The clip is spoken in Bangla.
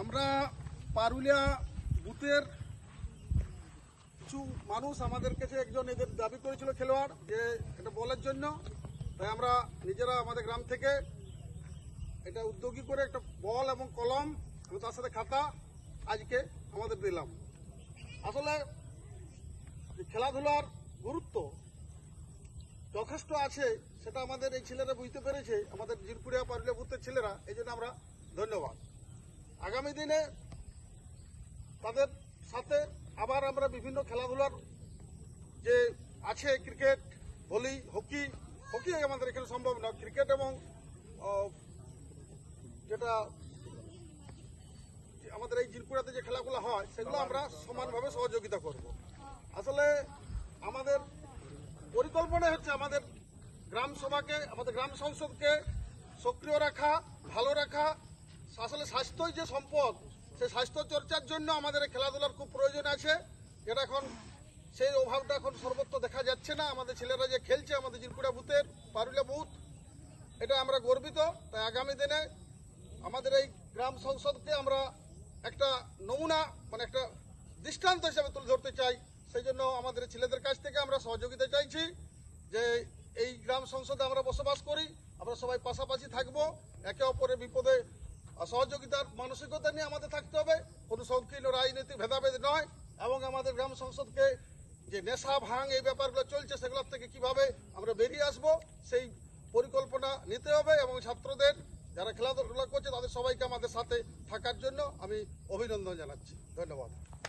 আমরা পারুলিয়া বুথের কিছু মানুষ আমাদের কাছে একজন এদের দাবি করেছিল খেলোয়াড়, যে এটা বলের জন্য। তাই আমরা নিজেরা আমাদের গ্রাম থেকে এটা উদ্যোগী করে একটা বল এবং কলম এবং তার সাথে খাতা আজকে আমাদের দিলাম। আসলে খেলাধুলার যথেষ্ট আছে, সেটা আমাদের এই ছেলেরা বুঝতে পেরেছে, আমাদের জিরপুরিয়া পারুলিয়া বুথের ছেলেরা, এই জন্য আমরা ধন্যবাদ। আগামী দিনে তাদের সাথে আবার আমরা বিভিন্ন খেলাধুলার যে আছে, ক্রিকেট, ভলি, হকি হকি আমাদের এখানে সম্ভব না ক্রিকেট এবং যেটা আমাদের এই জিরপুরাতে যে খেলাগুলো হয়, সেগুলো আমরা সমানভাবে সহযোগিতা করব। আসলে আমাদের পরিকল্পনা হচ্ছে আমাদের গ্রাম সভাকে, আমাদের গ্রাম সংসদকে সক্রিয় রাখা, ভালো রাখা। আসলে স্বাস্থ্যই যে সম্পদ সেই স্বাস্থ্য চর্চার জন্য আমাদের খেলাধুলার খুব প্রয়োজন আছে। যেটা এখন সেই অভাবটা এখন সর্বত্র দেখা যাচ্ছে না। আমাদের ছেলেরা যে খেলছে, আমাদের জিরপুরা বুথের পারুলিয়া বুথ এটা আমরা গর্বিত। তাই আগামী দিনে আমাদের এই গ্রাম সংসদকে আমরা একটা নমুনা মানে একটা দৃষ্টান্ত হিসাবে তুলে ধরতে চাই। সেই জন্য আমাদের ছেলেদের কাছ থেকে আমরা সহযোগিতা চাইছি যে এই গ্রাম সংসদে আমরা বসবাস করি, আমরা সবাই পাশাপাশি থাকব। একে অপরের বিপদে সহযোগিতার মানসিকতা নিয়ে আমাদের থাকতে হবে। কোনো সংকীর্ণ রাজনীতি ভেদাভেদ নয় এবং আমাদের গ্রাম সংসদকে যে নেশা ভাঙ এই ব্যাপারগুলো চলছে সেগুলোর থেকে কীভাবে আমরা বেরিয়ে আসব, সেই পরিকল্পনা নিতে হবে এবং ছাত্রদের যারা খেলাধুলা করছে তাদের সবাইকে আমাদের সাথে থাকার জন্য আমি অভিনন্দন জানাচ্ছি। ধন্যবাদ।